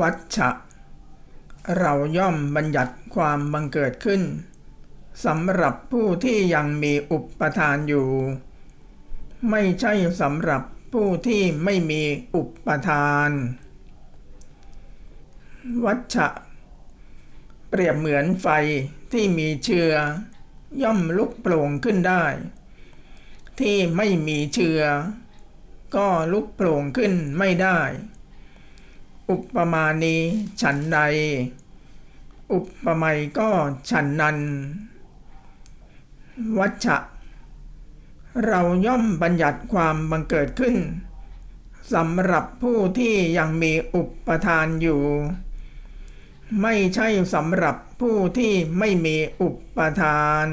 วัชชะ เราย่อมบัญญัติความบังเกิดขึ้นสำหรับผู้ที่ยังมีอุปทานอยู่ ไม่ใช่สำหรับผู้ที่ไม่มีอุปทาน วัชชะ เปรียบเหมือนไฟที่มีเชื้อย่อมลุกโปร่งขึ้นได้ ที่ไม่มีเชื้อก็ลุกโปร่งขึ้นไม่ได้ อุปมาณีฉันใด อุปไมยก็ฉันนั้น วัชชะ เราย่อมบัญญัติความบังเกิดขึ้นสำหรับผู้ที่ยังมีอุปทานอยู่ ไม่ใช่สำหรับผู้ที่ไม่มีอุปทาน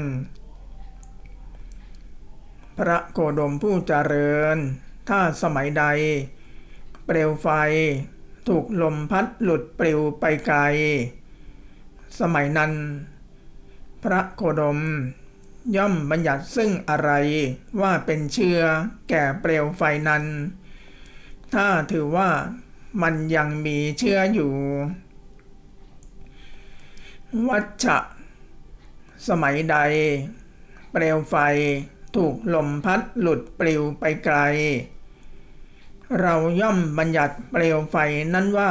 พระโคดมผู้เจริญ ถ้าสมัยใด เปลวไฟ ถูกลมพัดหลุดปลิวไปไกล สมัยนั้น พระโคดม ย่อมบัญญัติซึ่งอะไรว่าเป็นเชื้อแก่เปลวไฟนั้น ถ้าถือว่ามันยังมีเชื้ออยู่ วัชชะ สมัยใด เปลวไฟถูกลมพัดหลุดปลิวไปไกล เราย่อมบัญญัติเปลวไฟนั้นว่า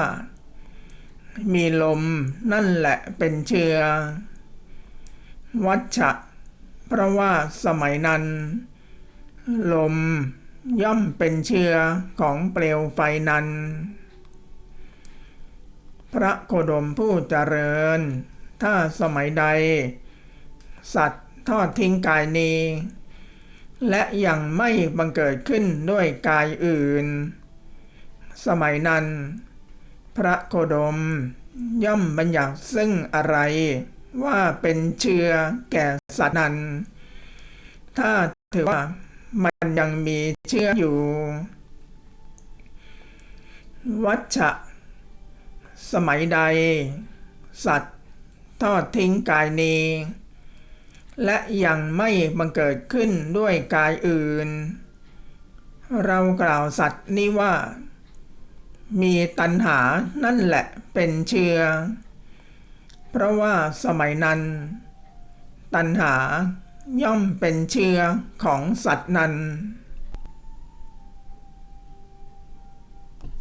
มีลมนั่นแหละเป็นเชื้อ วัชชะ เพราะว่าสมัยนั้น ลมย่อมเป็นเชื้อของเปลวไฟนั้น พระโคดมผู้เจริญ ถ้าสมัยใด สัตว์ทอดทิ้งกายนี้ และยังไม่บังเกิดขึ้นด้วยกายอื่น สมัยนั้น พระโคดมย่อมบัญญัติซึ่งอะไรว่าเป็นเชื้อแก่สัตว์นั้น ถ้าถือว่ามันยังมีเชื้ออยู่ วัชชะสมัยใด สัตว์ทอดทิ้งกายนี้ และยังไม่บังเกิดขึ้นด้วยกายอื่น เรากล่าวสัตว์นี้ว่า มีตัณหานั่นแหละเป็นเชื้อเพราะว่าสมัยนั้น ตัณหาย่อมเป็นเชื้อของสัตว์นั้น